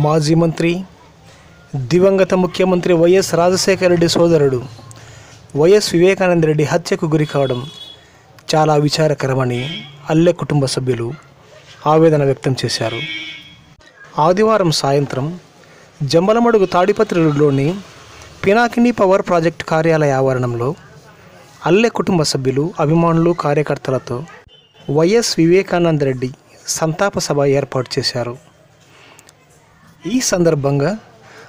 మాజీ మంత్రి దివంగత ముఖ్యమంత్రి వైఎస్ రాజశేఖర రెడ్డి సోదరుడు వైఎస్ వివేకానంద రెడ్డి హత్యకు గురి కావడం చాలా విచారకరమని అల్లె కుటుంబ సభ్యులు ఆవేదన వ్యక్తం చేశారు. ఆదివారం సాయంత్రం జమ్మలమడుగు తాడిపత్రిలోని పినాకిని పవర్ ప్రాజెక్ట్ కార్యాలయ ఆవరణంలో అల్లె కుటుంబ సభ్యులు అభిమానులు కార్యకర్తలతో వైఎస్ వివేకానంద రెడ్డి సంతాప సభ ఏర్పాటు చేశారు. ఈ సందర్భంగా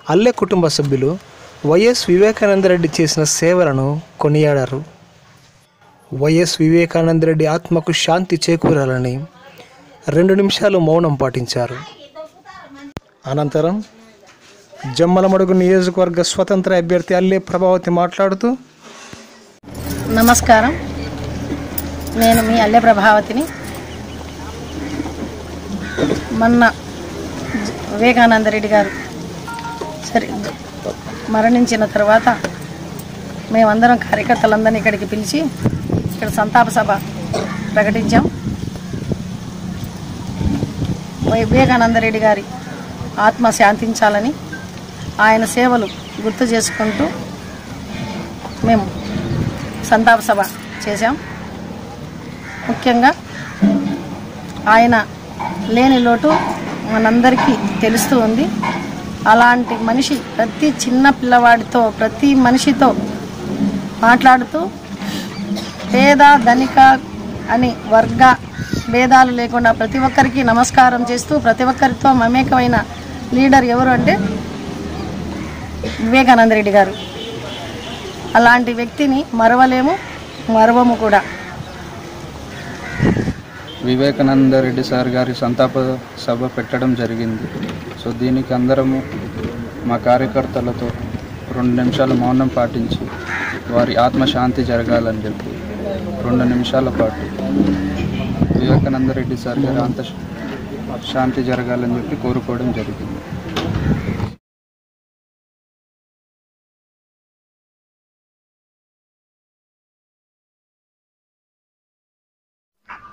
అల్లె కుటుంబ సభ్యులు వైఎస్ వివేకానంద రెడ్డి చేసిన సేవలను కొనియాడారు. వైఎస్ వివేకానంద రెడ్డి ఆత్మకు శాంతి చేకూరాలని రెండు నిమిషాలు మౌనం పాటించారు. అనంతరం జమ్మలమడుగు నియోజకవర్గ స్వతంత్ర అభ్యర్థి అల్లె ప్రభావతి మాట్లాడుతూ నమస్కారం. నేను మీ అల్లె ప్రభావతిని. మొన్న జ- వివేకానంద రెడ్డి గారు. సరే మరణించిన తర్వాత మేమందరం కార్యకర్తలందరినీ ఇక్కడికి పిలిచి ఇక్కడ సంతాప సభ ప్రకటించాం. వై- వివేకానంద రెడ్డి గారి ఆత్మ శాంతించాలని ఆయన సేవలు గుర్తు చేసుకుంటూ మేము సంతాప సభ చేశాం. ముఖ్యంగా ఆయన లేని లోటు మనందరికీ తెలుస్తూ ఉంది. అలాంటి మనిషి ప్రతి చిన్న పిల్లవాడితో ప్రతి మనిషితో మాట్లాడుతూ పేద ధనిక అని వర్గ భేదాలు లేకుండా ప్రతి ఒక్కరికి నమస్కారం చేస్తూ ప్రతి ఒక్కరితో మమేకమైన లీడర్ ఎవరు అంటే వివేకానంద రెడ్డి గారు. అలాంటి వ్యక్తిని మరవలేము మరవము కూడా. వివేకానంద రెడ్డి సార్ గారి సంతాప సభ పెట్టడం జరిగింది. సో దీనికి అందరము మా కార్యకర్తలతో రెండు నిమిషాలు మౌనం పాటించి వారి ఆత్మశాంతి జరగాలని చెప్పి రెండు నిమిషాల పాటు వివేకానంద రెడ్డి సార్ గారి అంత శాంతి జరగాలని చెప్పి కోరుకోవడం జరిగింది.